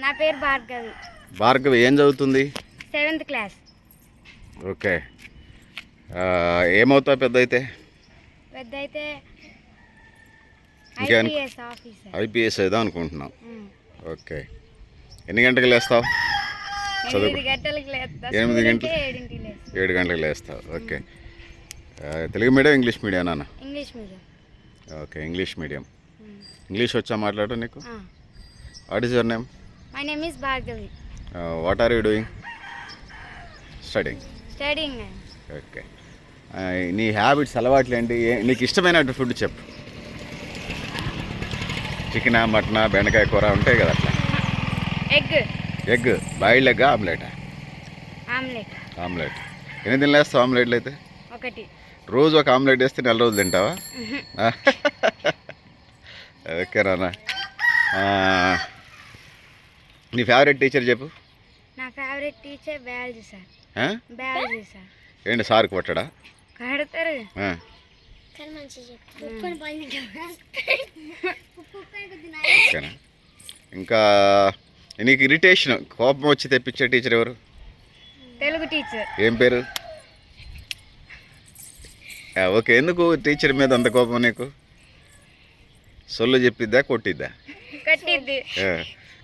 నా పేరు భార్గవి. భార్గవి ఏం చదువుతుంది? Seventh class. ఓకే. ఏమవుతావు పెద్ద అయితే పెద్ద అయితే ఐపీఎస్ అవుదాం అనుకుంటున్నాం. ఓకే. ఎన్ని గంటలకు లేస్తావు? చదువు- ఎనిమిది గంటలు- ఏడు గంటలకు లేస్తావు. Okay. Telugu medium English medium నాన్న English medium. Okay English medium. English వచ్చా మాట్లాడటం నీకు. What is your name my name is Bhargavi what are you doing studying studying okay నీ హ్యాబిట్స్ అలవాట్లు ఏంటి? నీకు ఇష్టమైన ఫుడ్ చెప్పు. చికెనా మటనా బెండకాయ కూర ఉంటాయి కదా అట్లా. Egg egg boiled egg omelette omelette omelette ఎన్ని తినలేస్తావు ఆమ్లెట్లు అయితే? ఒకటి. రోజు ఒక ఆమ్లెట్ వేస్తే నెల రోజులు తింటావా? ఓకే ఆ, నీ ఫేవరెట్ టీచర్ చెప్పు. నా ఫేవరెట్ టీచర్ బయాలజీ సార్. ఆ? Biology sir. ఏంటి సార్ కొట్టడా? కడతారు. ఇంకా నీకు ఇరిటేషన్ కోపం వచ్చి తెప్పించే టీచర్ ఎవరు? తెలుగు టీచర్ ఏం పేరు? ఓకే ఎందుకు టీచర్ మీద అంత కోపం నీకు? సొల్లు చెప్పిద్దా కొట్టిద్దా? కట్టిద్ది.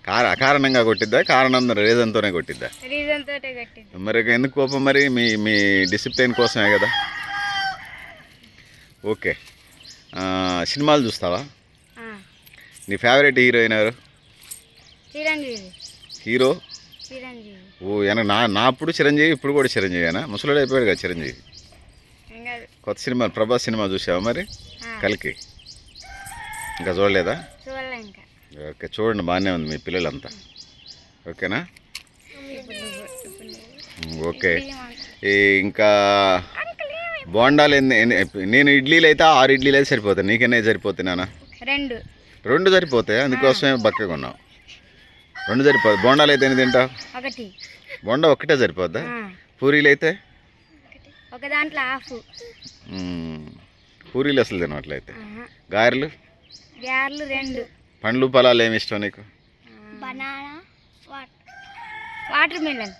కార అకారణంగా కొట్టిద్దా? కారణం రీజన్తోనే కొట్టిద్దా? రీజన్ తోటే మరి ఎందుకు కోపం మరి? మీ మీ డిసిప్లిన్ కోసమే కదా. ఓకే. సినిమాలు చూస్తావా? నీ ఫేవరెట్ హీరోయిన్ ఎవరు? చిరంజీవి. హీరో? చిరంజీవి. ఓ వెనక నా నా అప్పుడు చిరంజీవి ఇప్పుడు కూడా చిరంజీవేనా? ముసలుడు అయిపోయాడు కదా చిరంజీవి. కొత్త సినిమా ప్రభాస్ సినిమా చూసావా మరి? కలికి. ఇంకా చూడలేదా? ఓకే చూడండి బాగానే ఉంది మీ పిల్లలంతా. ఓకేనా? ఓకే. ఈ ఇంకా బోండాలు ఎన్ని నేను ఇడ్లీలు అయితే ఆరు ఇడ్లీలు అయితే సరిపోతాయి. నీకెన్నీ సరిపోతాయి నాన్న? రెండు. రెండు సరిపోతాయి? అందుకోసమే బక్కగా ఉన్నావు రెండు సరిపోతాయి. బోండాలు అయితే ఎన్ని తింటావు? ఒకటి. బోండా ఒక్కటే సరిపోద్దా? పూరీలు అయితే? ఒక దాంట్లో హాఫ్. పూరీలు అసలు తినట్లయితే. గారెలు? గ్యార్లు రెండు. పండ్లు పొలాలు ఏమి ఇష్టం నీకు? Banana watermelon.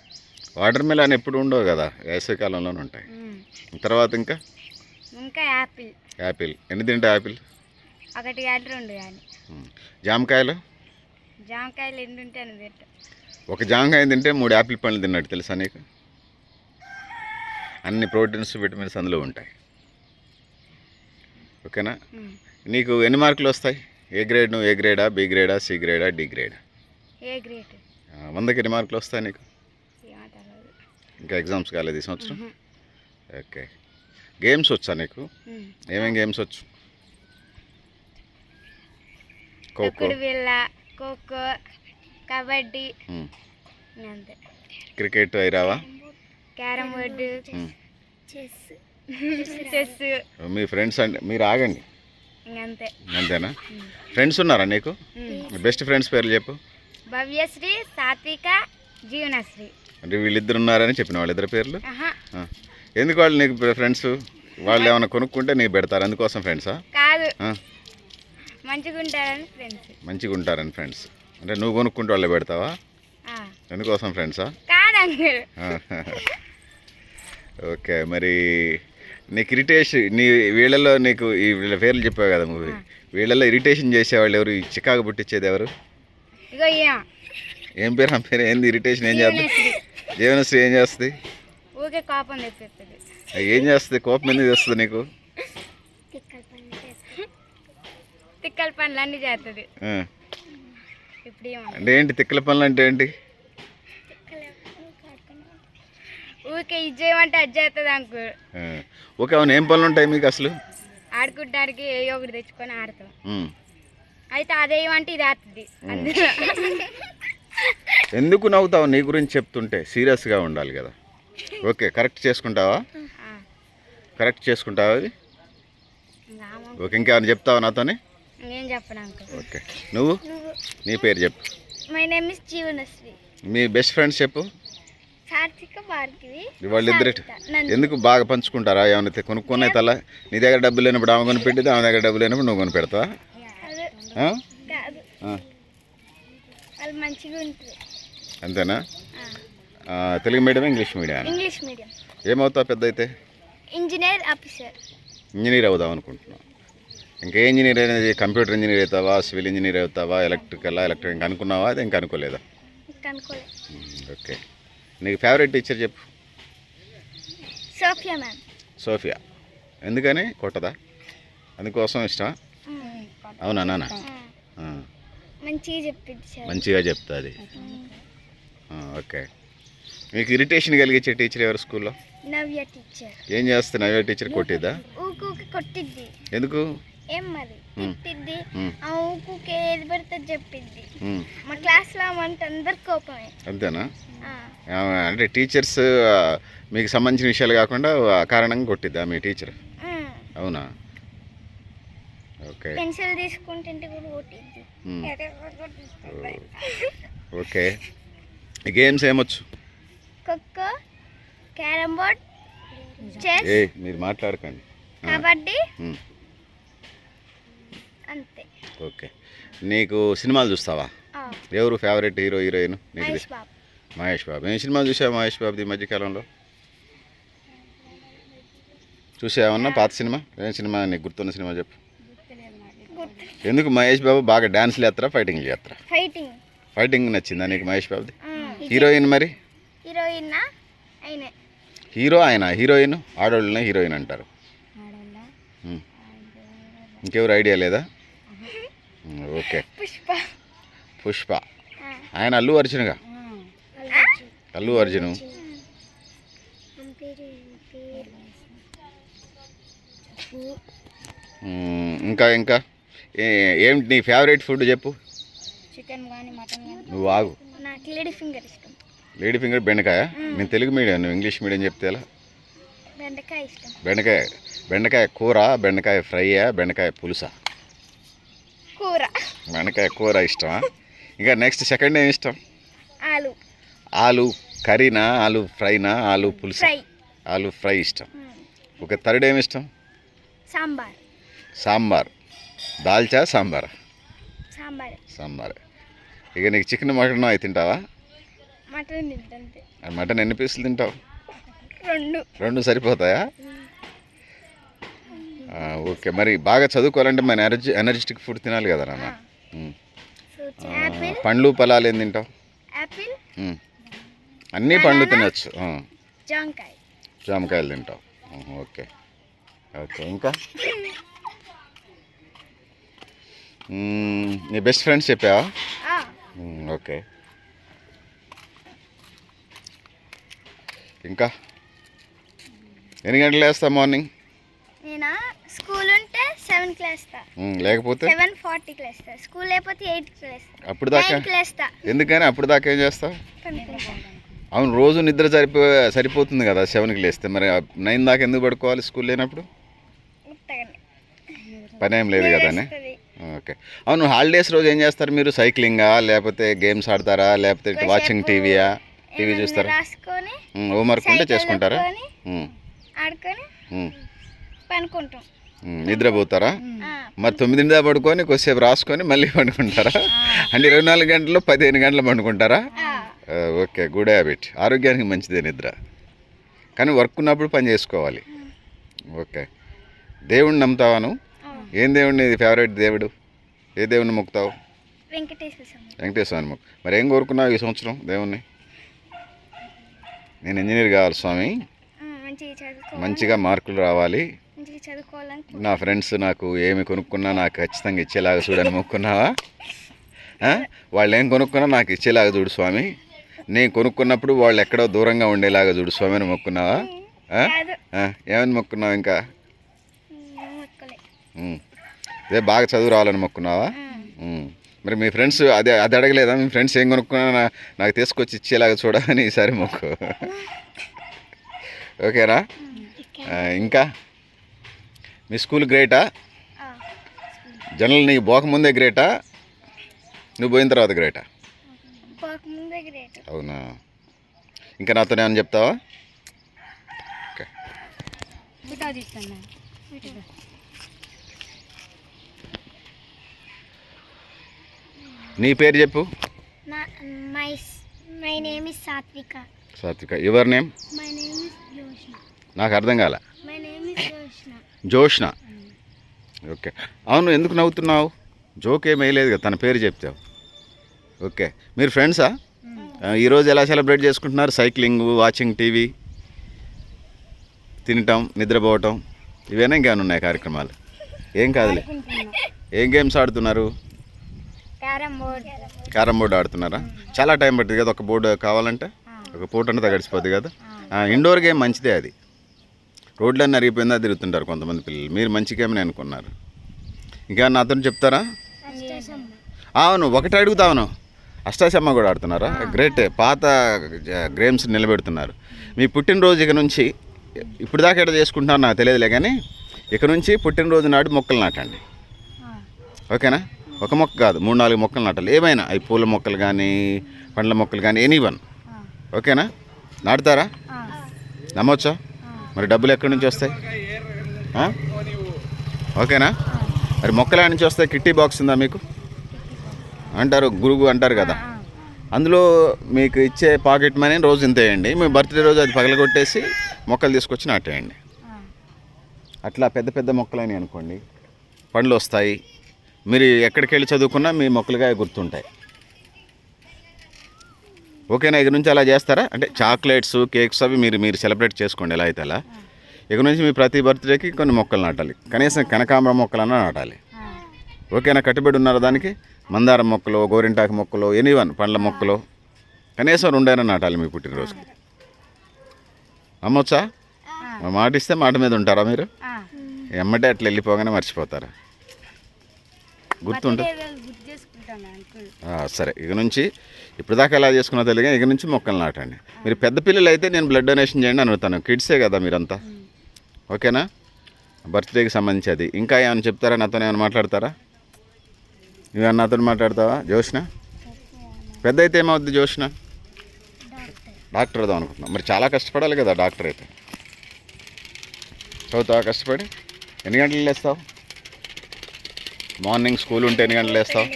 వాటర్ మిలన్ ఎప్పుడు ఉండవు కదా వేసవికాలంలోనే ఉంటాయి. తర్వాత ఇంకా? ఇంకా యాపిల్. యాపిల్. ఎన్ని తింటావు యాపిల్? ఒకటి కానీ రెండు కానీ. జామకాయలు? జామకాయలు ఎన్ని ఉంటే అని తింటా. ఒక జామకాయ తింటే మూడు యాపిల్ పండ్లు తిన్నట్టు తెలుసా నీకు? అన్ని ప్రోటీన్స్ విటమిన్స్ అందులో ఉంటాయి. ఓకేనా. నీకు ఎన్ని మార్కులు వస్తాయి? ఏ గ్రేడ్ నువ్వు ఏ గ్రేడా బి గ్రేడా సి గ్రేడా డి గ్రేడా? ఏ గ్రేట్ ఆ, వందకి ఎన్ని మార్కులు వస్తాయి నీకు? ఇంకా ఎగ్జామ్స్ కాలేదు ఈ సంవత్సరం. ఓకే. గేమ్స్ వచ్చా నీకు? ఉమ్. ఏమేం గేమ్స్ వచ్చు? ఖోఖో. ఖోఖో కబడ్డీ. క్రికెట్ అయిరావా క్యారమ్ బోర్డు. చెస్. చెస్. మీ ఫ్రెండ్స్ అంటే మీరు ఆగండి. అంతేనా ఫ్రెండ్స్ ఉన్నారా నీకు. బెస్ట్ ఫ్రెండ్స్ పేర్లు చెప్పు. భవ్యశ్రీ సాత్విక జీవనశ్రీ. అంటే వీళ్ళిద్దరు ఉన్నారని చెప్పిన వాళ్ళిద్దరు పేర్లు. ఎందుకు వాళ్ళు నీకు ఫ్రెండ్స్ వాళ్ళు ఏమైనా కొనుక్కుంటే నీకు పెడతారు? అందుకోసం ఫ్రెండ్సా కాదు. మంచిగా ఉంటారని ఫ్రెండ్స్ మంచిగా ఉంటారని ఫ్రెండ్స్ అంటే నువ్వు కొనుక్కుంటే వాళ్ళు పెడతావా? ఎందుకోసం ఫ్రెండ్సా కాదు ఓకే మరి నీకు ఇరిటేషన్ నీ వీళ్ళలో నీకు ఈ వీళ్ళ పేర్లు చెప్పావు కదా మూవీ. వీళ్ళలో ఇరిటేషన్ చేసేవాళ్ళు ఎవరు? ఈ చికాకు పుట్టించేది ఎవరు? ఇగో ఏం పేరు? ఆ పేరు ఏంది? ఇరిటేషన్ ఏం చేస్తుంది? జీవనశ్రీ ఏం చేస్తుంది? కోపం తెప్పిస్తుంది. ఏం చేస్తుంది? కోపం ఎందుకు తెస్తుంది నీకు? తిక్కల పనులు అన్నీ చేస్తుంది. ఆ. ఇప్పుడు ఏమో. అంటే ఏంటి? తిక్కల పనులు అంటే ఏంటి? ఊకే ఇది చేయమంటే అది చేస్తుంది అంకుల్. ఆ. ఓకే అవును ఏం పనులు ఉంటాయి మీకు అసలు? ఆడుకుంటానికి ఏ ఒకటి తెచ్చుకొని ఆడతాం. అయితే అదేమంటే ఇది ఆడుతుంది ఎందుకు నవ్వుతావు నీ గురించి చెప్తుంటే? సీరియస్గా ఉండాలి కదా. ఓకే కరెక్ట్ చేసుకుంటావా? కరెక్ట్ చేసుకుంటావా అది ఇంకా ఓకే ఇంకేమైనా చెప్తావా నాతోని? నేను చెప్పను ఓకే. నువ్వు? నీ పేరు చెప్పు. మై నేమ్ ఇస్ జీవనశ్రీ మీ బెస్ట్ ఫ్రెండ్స్ చెప్పు. కార్తిక భార్గవి వాళ్ళిద్దరు ఎందుకు బాగా పంచుకుంటారా? ఏమైనా తె- కొనుక్కునే తల నీ దగ్గర డబ్బులు లేనప్పుడు ఆమె కొని పెట్టింది ఆమె దగ్గర డబ్బులు లేనప్పుడు నువ్వు కొని పెడతావా అదే. ఆ? కాదు. ఆ. వాళ్ళు మంచిగా ఉంటుంది అంతేనా? Telugu medium English medium English medium. ఏమవుతావు పెద్ద అయితే ఇంజనీర్ ఆఫీసర్. ఇంజనీర్ అవుదాం అనుకుంటున్నావు. ఇంకా ఇంజనీర్ అనేది కంప్యూటర్ ఇంజనీర్ అవుతావా? సివిల్ ఇంజనీర్ అవుతావా? ఎలక్ట్రికల్ ఎలక్ట్రిక్ అనుకున్నావా? అది ఇంకా అనుకోలేదా ఓకే. నీకు ఫేవరెట్ టీచర్ చెప్పు. Sophia ma'am. సోఫియా. ఎందుకని? కొట్టదా? అందుకోసం ఇష్టమా? అవునా నాన్న మంచిగా చెప్తుంది. ఓకే. మీకు ఇరిటేషన్ కలిగించే టీచర్ ఎవరు స్కూల్లో? నవ్య టీచర్ ఏం చేస్తే నవ్వే టీచర్ కొట్టిద్ది. ఎందుకు? ఏం మరి. తిట్టిద్ది. ఆ ఊకూకి ఏది పడితే చెప్పింది మ్మ్. మా క్లాస్లో అంటే అందరు కోపమే. అంతేనా? అంటే టీచర్స్ మీకు సంబంధించిన విషయాలు కాకుండా కారణంగా కొట్టిద్దా మీ టీచర్. అవునా? ఓకే. పెన్సిల్ తీసుకుంటుంటే కూడా కొట్టిద్ది. ఓకే. గేమ్స్ ఏమొచ్చు? ఖోఖో క్యారమ్ బోర్డ్ చెస్ ఏ మీరు మాట్లాడకండి. కబడ్డీ. అంతే. ఓకే. నీకు సినిమాలు చూస్తావా? ఎవరు ఫేవరెట్ హీరో హీరోయిన్ నీకు మహేష్ బాబు. ఏం సినిమా చూసావు మహేష్ బాబుది ఈ మధ్యకాలంలో చూసావన్నా పాత సినిమా? ఏం సినిమా నీకు గుర్తున్న సినిమా చెప్పు. ఎందుకు మహేష్ బాబు బాగా డాన్స్లు చేస్తారా ఫైటింగ్ చేస్తారా? ఫైటింగ్ ఫైటింగ్ నచ్చిందా నీకు మహేష్ బాబుది? హీరోయిన్ మరి? హీరోయిన్ హీరో ఆయన. హీరోయిన్ ఆడవాళ్ళనే హీరోయిన్ అంటారు. ఇంకెవరు ఐడియా లేదా? ఓకే. పుష్ప. పుష్ప. ఆ, ఆయన అల్లు అర్జున్గా? అల్లు అర్జును. ఇంకా ఇంకా? ఏమిటి నీ ఫేవరెట్ ఫుడ్ చెప్పు. చికెన్ కానీ మటన్ కానీ నువ్వు ఆగు. నాకు లేడీ ఫింగర్ ఇష్టం. లేడీ ఫింగర్ బెండకాయ? నేను తెలుగు మీడియం నువ్వు ఇంగ్లీష్ మీడియం చెప్తే ఎలా? బెండకాయ ఇష్టం. బెండకాయ బెండకాయ కూర బెండకాయ ఫ్రైయా బెండకాయ పులుసా? కూర. బెండకాయ కూర ఇష్టమా? ఇంకా నెక్స్ట్ సెకండ్ ఏం ఇష్టం? ఆలు. ఆలు కర్రీనా? ఆలు ఫ్రైనా? ఆలు పులుసా? ఫ్రై. ఆలు ఫ్రై ఇష్టం. ఒక థర్డ్ ఏమి ఇష్టం? సాంబార్. సాంబార్. దాల్చా సాంబార్? సాంబార్. సాంబార్. ఇక నీకు చికెన్ మటన్ అవి తింటావా? మటన్ మటన్ ఎన్ని పీసులు తింటావు? రెండు. రెండు సరిపోతాయా? ఓకే. మరి బాగా చదువుకోవాలంటే మన ఎనర్జీ ఎనర్జెటిక్ ఫుడ్ తినాలి కదా నాన్న? పండ్లు పొలాలు ఏం తింటావు. అన్ని పండ్లు తినచ్చు. జామకాయలు. తింటావు. ఓకే. ఓకే ఇంకా? నీ బెస్ట్ ఫ్రెండ్స్ చెప్పావా? ఓకే. ఇంకా? ఎన్ని గంటలు వేస్తావు మార్నింగ్? నేనా? స్కూల్ ఉంటే సెవెన్ మ్మ్, లేకపోతే? సెవెన్ ఫార్టీకి లేస్తా స్కూల్ లేకపోతే ఎయిట్కి లేస్తా అప్పుడు దాకా? నైన్కి లేస్తా ఎందుకని? అప్పుడు దాకా ఏం చేస్తావు? అవును రోజు నిద్ర సరిపో సరిపోతుంది కదా సెవెన్కి లేస్తే. మరి నైన్ దాకా ఎందుకు పడుకోవాలి స్కూల్ లేనప్పుడు. పని ఏం లేదు కదా అని. ఓకే. అవును హాలిడేస్ రోజు ఏం చేస్తారు మీరు? సైక్లింగా లేకపోతే గేమ్స్ ఆడతారా లేకపోతే వాచింగ్ టీవీయా? టీవీ చూస్తారా? హోంవర్క్ ఉంటే చేసుకుంటారా? ఆడుకొని పనుకుంటాం. నిద్రపోతారా? మరి తొమ్మిదింటిదా పడుకొని కొద్దిసేపు రాసుకొని మళ్ళీ పండుకుంటారా? అంటే ఇరవై నాలుగు గంటలు పదిహేను గంటలు పండుకుంటారా? Okay good habit. ఆరోగ్యానికి మంచిదే నిద్ర. కానీ వర్క్ ఉన్నప్పుడు పని చేసుకోవాలి. ఓకే. దేవుణ్ణి నమ్ముతావాను. ఏం దేవుడిని ఫేవరెట్ దేవుడు? ఏ దేవుణ్ణి మొక్కుతావు? వెంకటేశ్వర స్వామి. మొక్కు. మరి ఏం కోరుకున్నావు ఈ సంవత్సరం దేవుణ్ణి? నేను ఇంజనీర్ కావాలి స్వామి. మంచిగా మార్కులు రావాలి. నా ఫ్రెండ్స్ నాకు ఏమి కొనుక్కున్నా నాకు ఖచ్చితంగా ఇచ్చేలాగా చూడని మొక్కున్నావా? వాళ్ళు ఏం కొనుక్కున్నా నాకు ఇచ్చేలాగా చూడు స్వామి. నేను కొనుక్కున్నప్పుడు వాళ్ళు ఎక్కడో దూరంగా ఉండేలాగా చూడు స్వామి అని మొక్కున్నావా? ఏమని మొక్కున్నావు ఇంకా. ఇదే బాగా చదువు రావాలని మొక్కున్నావా. మరి మీ ఫ్రెండ్స్ అదే అది అడగలేదా? మీ ఫ్రెండ్స్ ఏం కొనుక్కున్నా నాకు తీసుకొచ్చి ఇచ్చేలాగా చూడని ఈసారి మొక్కు. ఓకేనా? ఇంకా? మీ స్కూల్ గ్రేటా? ఆ, జనరల్ నీకు పోకముందే గ్రేటా? నువ్వు పోయిన తర్వాత గ్రేటా? అవునా? ఇంకా నాతో ఏమైనా చెప్తావా? ఓకే. నీ పేరు చెప్పు. My my name is Sathvika. Sathvika. Your name? My name is Jyoshna నాకు అర్థం కాల. My name is Jyoshna okay. అవును ఎందుకు నవ్వుతున్నావు? జోక్ ఏం వేయలేదు కదా తన పేరు చెప్తావు. ఓకే. మీరు ఫ్రెండ్సా? ఈరోజు ఎలా సెలబ్రేట్ చేసుకుంటున్నారు? Cycling watching TV? తినటం నిద్రపోవటం? ఇవేనా ఇంకేమైనా ఉన్నాయి కార్యక్రమాలు? ఏం కాదులే. ఏం గేమ్స్ ఆడుతున్నారు? Carrom board. క్యారమ్ బోర్డు ఆడుతున్నారా? చాలా టైం పడుతుంది కదా ఒక బోర్డు కావాలంటే? ఒక పూట అంతా గడిచిపోద్ది కదా? ఇండోర్ గేమ్ మంచిదే అది. రోడ్లన్నీ అరిగిపోయిందా తిరుగుతుంటారు కొంతమంది పిల్లలు. మీరు మంచి గేమ్ని అనుకున్నారు? ఇంకేమన్నా అతను చెప్తారా? అవును ఒకటి అడుగుతావును అష్టాచమ్మ కూడా ఆడుతున్నారా? గ్రేట్ పాత గేమ్స్ నిలబెడుతున్నారు. మీ పుట్టినరోజు ఇక నుంచి ఇప్పుడు దాకా ఎక్కడ చేసుకుంటున్నారో నాకు తెలియదులే కానీ ఇక నుంచి పుట్టినరోజు నాడు మొక్కలు నాటండి. ఓకేనా? ఒక మొక్క కాదు మూడు నాలుగు మొక్కలు నాటాలి. ఏమైనా అవి పూల మొక్కలు కానీ పండ్ల మొక్కలు కానీ ఎనీ వన్. ఓకేనా? నాటుతారా? నమ్మొచ్చా? మరి డబ్బులు ఎక్కడి నుంచి వస్తాయి? ఓకేనా? మరి మొక్కలు నుంచి వస్తాయి కిట్టి బాక్స్ ఉందా మీకు? అంటారు గురువు అంటారు కదా. అందులో మీకు ఇచ్చే పాకెట్ మనీ రోజు ఇంత వేయండి. మీ బర్త్డే రోజు అది పగలగొట్టేసి మొక్కలు తీసుకొచ్చి నాటేయండి. అట్లా పెద్ద పెద్ద మొక్కలని అనుకోండి. పండ్లు వస్తాయి. మీరు ఎక్కడికి వెళ్ళి చదువుకున్నా మీ మొక్కలుగా గుర్తుంటాయి. ఓకేనా? ఇక నుంచి అలా చేస్తారా? అంటే చాక్లెట్స్ కేక్స్ అవి మీరు మీరు సెలబ్రేట్ చేసుకోండి ఎలా అయితే అలా. ఇక నుంచి మీ ప్రతి బర్త్డేకి కొన్ని మొక్కలు నాటాలి. కనీసం కనకాంబర మొక్కలన్నా నాటాలి. ఓకేనా? కట్టుబడి ఉన్నారా దానికి? మందారం మొక్కలు గోరింటాకు మొక్కలు ఎనీవన్ పండ్ల మొక్కలు. కనీసం రెండైనా నాటాలి మీ పుట్టినరోజుకి. నమ్మొచ్చా? మా మాట ఇస్తే మాట మీద ఉంటారా మీరు? ఎమ్మటే అట్లా వెళ్ళిపోగానే మర్చిపోతారా? గుర్తుంటుంది సరే. ఇక నుంచి ఇప్పుడు దాకా ఎలా చేసుకున్నా తెలియదు ఇక నుంచి మొక్కలు నాటండి. మీరు పెద్ద పిల్లలు అయితే నేను బ్లడ్ డొనేషన్ చేయండి అని అడుగుతాను. కిడ్సే కదా మీరంతా. ఓకేనా? బర్త్డేకి సంబంధించి అది ఇంకా ఏమైనా చెప్తారా? నాతో ఏమైనా మాట్లాడతారా? నువ్వేమన్నా నాతో మాట్లాడతావా? జోష్న పెద్ద అయితే ఏమవుద్ది జోష్న డాక్టర్ అవుదాం అనుకుంటున్నాం మరి చాలా కష్టపడాలి కదా డాక్టర్ అయితే. చదువుతావా కష్టపడి? ఎన్ని గంటలు లేస్తావు? మార్నింగ్ స్కూల్ ఉంటే ఎన్ని గంటలు లేస్తావు?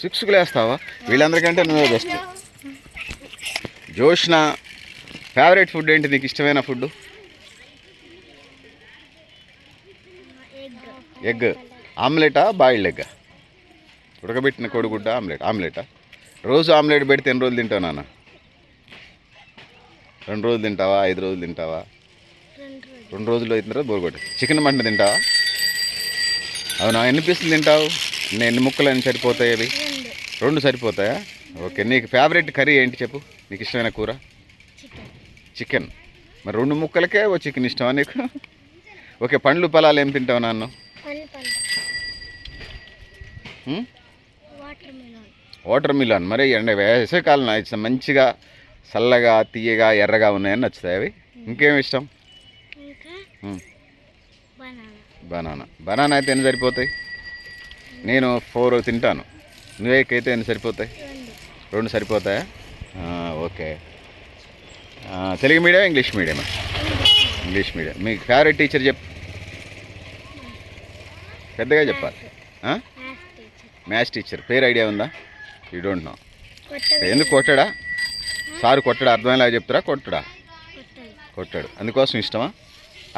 సిక్స్కి లేస్తావా? వీళ్ళందరికంటే నువ్వే బెస్ట్ జోష్న ఫేవరెట్ ఫుడ్ ఏంటి? నీకు ఇష్టమైన ఫుడ్ ఎగ్ ఆమ్లెటా బాయిల్డ్ ఎగ్ ఉడకబెట్టిన కోడిగుడ్డ ఆమ్లెట్. ఆమ్లెటా? రోజు ఆమ్లెట్ పెడితే ఎన్ని రోజులు తింటావు నాన్న? రెండు రోజులు తింటావా? ఐదు రోజులు తింటావా? రెండు రోజులు రెండు రోజులు అయిన తర్వాత చికెన్ మంట తింటావా? అవునా? ఎన్ని పీసులు తింటావు? ఎన్ని ఎన్ని ముక్కలు ఎన్ని సరిపోతాయి అవి? రెండు. సరిపోతాయా? ఓకే నీకు ఫేవరెట్ కర్రీ ఏంటి చెప్పు? నీకు ఇష్టమైన కూర? చికెన్ మరి రెండు ముక్కలకే ఓ చికెన్ ఇష్టమా నీకు? ఓకే పండ్లు పొలాలు ఏం తింటావు నాన్న? వాటర్ మిలన్ మరి ఎండ వేసవికాలం ఇష్టం మంచిగా చల్లగా తీయగా ఎర్రగా ఉన్నాయని నచ్చుతాయి అవి. ఇంకేం ఇష్టం? ఇంకా? ఉం. బనానా. బనానా అయితే ఎన్ని సరిపోతాయి? నేను ఫోర్ తింటాను. నువ్వేకైతే ఎన్ని సరిపోతాయి? రెండు. సరిపోతాయా? Okay. Telugu medium English medium English medium. మీకు ఫేవరెట్ టీచర్ చెప్పు. పెద్దగా చెప్పాలి. Maths teacher. పేరు ఐడియా ఉందా? You don't know. ఎందుకు కొట్టాడా? సారు కొట్టాడా? అర్థమయ్యేలాగా చెప్తారా? కొట్టడా. కొట్టాడు. అందుకోసం ఇష్టమా?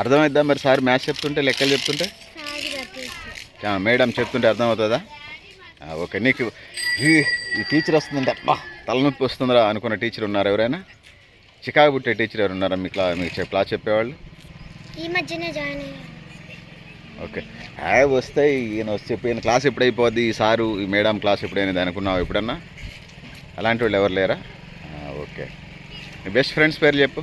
అర్థమైద్దా మరి సార్ మ్యాథ్స్ చెప్తుంటే లెక్కలు చెప్తుంటే? మేడం చెప్తుంటే అర్థమవుతుందా? ఓకే నీకు ఈ ఈ టీచర్ వస్తుందంటే అబ్బా తలనొప్పి వస్తుందిరా అనుకున్న టీచర్ ఉన్నారు ఎవరైనా? చికాకు పుట్టే టీచర్ ఎవరు ఉన్నారా మీ క్లా మీకు చెప్- క్లాస్ చెప్పేవాళ్ళు? ఈ మధ్యనే జాయిన్ ఓకే. హాయ్ వస్తాయి ఈయన చెప్పి ఈయన క్లాస్ ఎప్పుడైపోద్ది? ఈ సారు ఈ మేడం క్లాస్ ఎప్పుడైనది అనుకున్నావు ఎప్పుడన్నా? అలాంటి వాళ్ళు ఎవరు లేరా? ఓకే. బెస్ట్ ఫ్రెండ్స్ పేరు చెప్పు.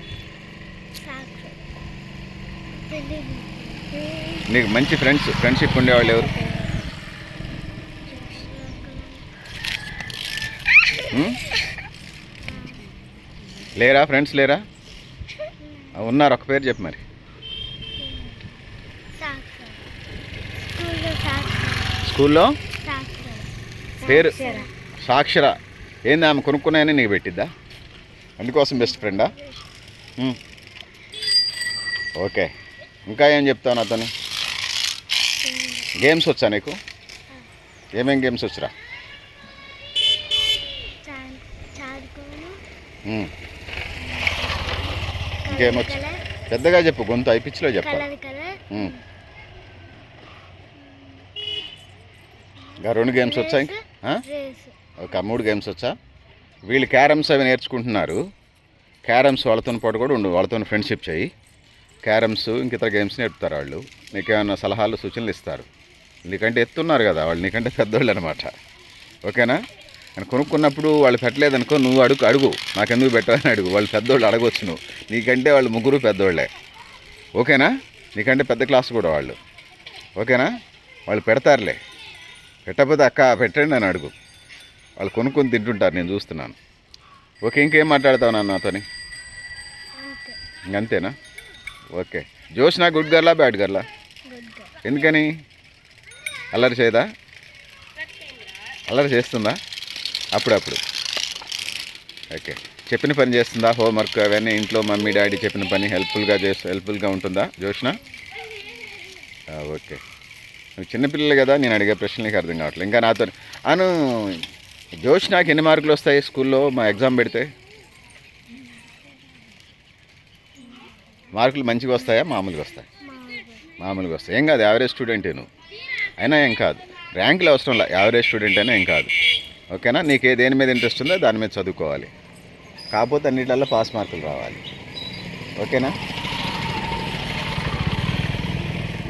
నీకు మంచి ఫ్రెండ్స్ ఫ్రెండ్షిప్ ఉండేవాళ్ళు ఎవరు? ఉం? లేరా ఫ్రెండ్స్ లేరా? ఉన్నారు ఒక పేరు చెప్పు మరి. స్కూల్లో? పేరు? సాక్షర. ఏంది ఆమె కొనుక్కున్నాయని నీకు పెట్టిద్దా? అందుకోసం బెస్ట్ ఫ్రెండా. ఓకే ఇంకా ఏం చెప్తాను అతను? గేమ్స్ వచ్చా నీకు? ఏమేం గేమ్స్ వచ్చిరా? గేమ్ వచ్చి? పెద్దగా చెప్పు గొంతు ఐపిచ్లో చెప్ప. ఇంకా రెండు గేమ్స్ వచ్చాయి ఒక మూడు గేమ్స్ వచ్చా? వీళ్ళు క్యారమ్స్ అవి నేర్చుకుంటున్నారు. క్యారమ్స్ వాళ్ళతో పాటు కూడా ఉండు వాళ్ళతో ఫ్రెండ్షిప్ చేయి. క్యారమ్స్ ఇంక ఇతర గేమ్స్ నేర్పుతారు వాళ్ళు. నీకేమైనా సలహాలు సూచనలు ఇస్తారు. నీకంటే ఎత్తున్నారు కదా వాళ్ళు. నీకంటే పెద్దోళ్ళు అనమాట ఓకేనా? అని కొనుక్కున్నప్పుడు వాళ్ళు పెట్టలేదనుకో నువ్వు అడుగు అడుగు. నాకెందుకు పెట్టాలని అడుగు. వాళ్ళు పెద్దోళ్ళు అడగొచ్చు నువ్వు. నీకంటే వాళ్ళు ముగ్గురు పెద్దోళ్ళే. ఓకేనా? నీకంటే పెద్ద క్లాస్ కూడా వాళ్ళు. ఓకేనా? వాళ్ళు పెడతారులే. పెట్టకపోతే అక్క పెట్టండి అని అడుగు. వాళ్ళు కొనుక్కొని తింటుంటారు. నేను చూస్తున్నాను. ఓకే ఇంకేం మాట్లాడతావు నాన్న నాతోని? అంతే. ఇంకంతేనా? ఓకే. జోష్నా గుడ్ గర్లా బ్యాడ్ గర్లా? ఎందుకని? అల్లరి చేయదా? అల్లరి చేస్తుందా? అప్పుడప్పుడు. ఓకే. చెప్పిన పని చేస్తుందా? హోంవర్క్ అవన్నీ ఇంట్లో మమ్మీ డాడీ చెప్పిన పని హెల్ప్ఫుల్గా చేస్తూ హెల్ప్ఫుల్గా ఉంటుందా? జోష్న? ఓకే. నువ్వు చిన్నపిల్లలు కదా నేను అడిగే ప్రశ్నలకి అర్థం కావట్లేదు ఇంకా నాతో అను జోష్నాకి ఎన్ని మార్కులు వస్తాయి స్కూల్లో? మా ఎగ్జామ్ పెడితే? మార్కులు మంచిగా వస్తాయా? మామూలుగా వస్తాయి? మామూలుగా వస్తాయి? ఏం కాదు యావరేజ్ స్టూడెంటే నువ్వు. అయినా ఏం కాదు. ర్యాంకులు అవసరం లే యావరేజ్ స్టూడెంట్ అయినా ఏం కాదు. ఓకేనా? నీకు ఏ దేని మీద ఇంట్రెస్ట్ ఉందో దాని మీద చదువుకోవాలి. కాకపోతే అన్నిటిలో పాస్ మార్కులు రావాలి. ఓకేనా?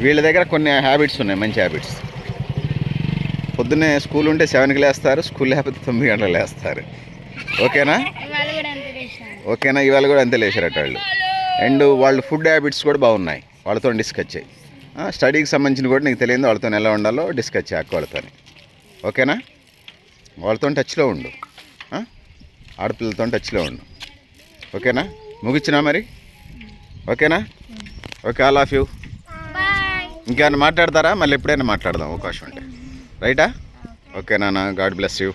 వీళ్ళ దగ్గర కొన్ని హ్యాబిట్స్ ఉన్నాయి మంచి హ్యాబిట్స్ పొద్దున్నే స్కూల్ ఉంటే సెవెన్కి లేస్తారు స్కూల్ లేకపోతే తొమ్మిది గంటలకు లేస్తారు. ఓకేనా? ఓకేనా? ఇవాళ కూడా అంతే లేచారట వాళ్ళు. అండ్ వాళ్ళు ఫుడ్ హ్యాబిట్స్ కూడా బాగున్నాయి. వాళ్ళతో డిస్కస్ చేయి. స్టడీకి సంబంధించిన కూడా నీకు తెలియదు వాళ్ళతో ఎలా ఉండాలో డిస్కస్ చేయకు వాళ్ళతో ఓకేనా? వాళ్ళతో టచ్లో ఉండు? ఆడపిల్లలతో టచ్లో ఉండు. ఓకేనా? ముగిచ్చినా మరి? ఓకేనా? ఓకే ఆల్ ఆఫ్ యూ ఇంకేమైనా మాట్లాడతారా? మళ్ళీ ఎప్పుడైనా మాట్లాడదాం అవకాశం ఉంటే. రైటా ఓకే నాన్న. God bless you